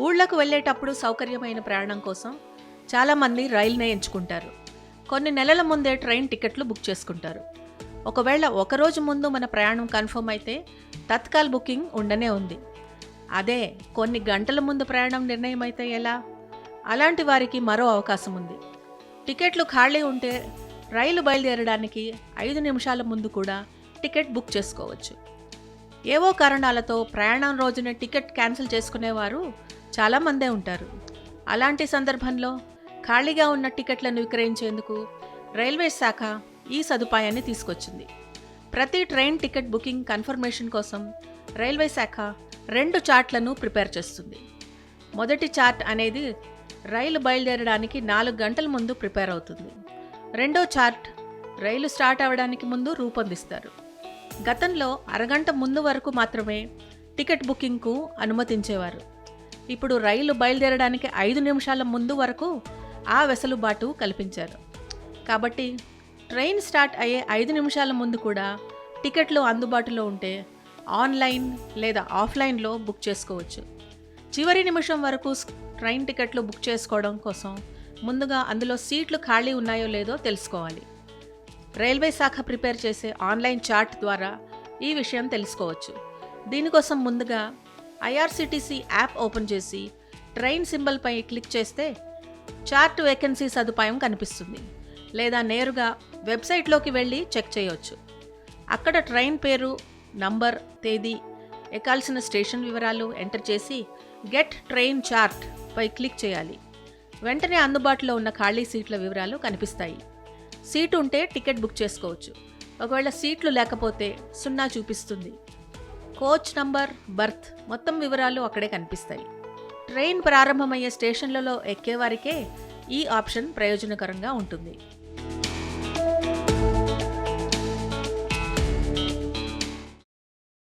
ఊళ్ళకు వెళ్ళేటప్పుడు సౌకర్యమైన ప్రయాణం కోసం చాలామంది రైల్నే ఎంచుకుంటారు. కొన్ని నెలల ముందే ట్రైన్ టికెట్లు బుక్ చేసుకుంటారు. ఒకవేళ ఒకరోజు ముందు మన ప్రయాణం కన్ఫర్మ్ అయితే తత్కాల్ బుకింగ్ ఉండనే ఉంది. అదే కొన్ని గంటల ముందు ప్రయాణం నిర్ణయం అయితే ఎలా? అలాంటి వారికి మరో అవకాశం ఉంది. టికెట్లు ఖాళీ ఉంటే రైలు బయలుదేరడానికి ఐదు నిమిషాల ముందు కూడా టికెట్ బుక్ చేసుకోవచ్చు. ఏవో కారణాలతో ప్రయాణం రోజున టికెట్ క్యాన్సిల్ చేసుకునేవారు చాలామందే ఉంటారు. అలాంటి సందర్భంలో ఖాళీగా ఉన్న టికెట్లను విక్రయించేందుకు రైల్వే శాఖ ఈ సదుపాయాన్ని తీసుకొచ్చింది. ప్రతి ట్రైన్ టికెట్ బుకింగ్ కన్ఫర్మేషన్ కోసం రైల్వే శాఖ రెండు చార్ట్లను ప్రిపేర్ చేస్తుంది. మొదటి చార్ట్ అనేది రైలు బయలుదేరడానికి నాలుగు గంటల ముందు ప్రిపేర్ అవుతుంది. రెండో చార్ట్ రైలు స్టార్ట్ అవ్వడానికి ముందు రూపొందిస్తారు. గతంలో అరగంట ముందు వరకు మాత్రమే టికెట్ బుకింగ్కు అనుమతించేవారు. ఇప్పుడు రైలు బయలుదేరడానికి ఐదు నిమిషాల ముందు వరకు ఆ వెసులుబాటు కల్పించారు. కాబట్టి ట్రైన్ స్టార్ట్ అయ్యే ఐదు నిమిషాల ముందు కూడా టికెట్లు అందుబాటులో ఉంటే ఆన్లైన్ లేదా ఆఫ్లైన్లో బుక్ చేసుకోవచ్చు. చివరి నిమిషం వరకు ట్రైన్ టికెట్లు బుక్ చేసుకోవడం కోసం ముందుగా అందులో సీట్లు ఖాళీ ఉన్నాయో లేదో తెలుసుకోవాలి. రైల్వే శాఖ ప్రిపేర్ చేసే ఆన్లైన్ చార్ట్ ద్వారా ఈ విషయం తెలుసుకోవచ్చు. దీనికోసం ముందుగా ఐఆర్సిటీసీ యాప్ ఓపెన్ చేసి ట్రైన్ సింబల్పై క్లిక్ చేస్తే చార్ట్ వేకెన్సీ సదుపాయం కనిపిస్తుంది. లేదా నేరుగా వెబ్సైట్లోకి వెళ్ళి చెక్ చేయవచ్చు అక్కడ ట్రైన్ పేరు నంబర్ తేదీ ఎక్కాల్సిన స్టేషన్ వివరాలు ఎంటర్ చేసి గెట్ ట్రైన్ చార్ట్ పై క్లిక్ చేయాలి. వెంటనే అందుబాటులో ఉన్న ఖాళీ సీట్ల వివరాలు కనిపిస్తాయి. సీటు ఉంటే టికెట్ బుక్ చేసుకోవచ్చు. ఒకవేళ సీట్లు లేకపోతే సున్నా చూపిస్తుంది. కోచ్ నంబర్ బర్త్ మొత్తం వివరాలు అక్కడే కనిపిస్తాయి. ట్రైన్ ప్రారంభమయ్యే స్టేషన్లలో ఎక్కేవారికే ఈ ఆప్షన్ ప్రయోజనకరంగా ఉంటుంది.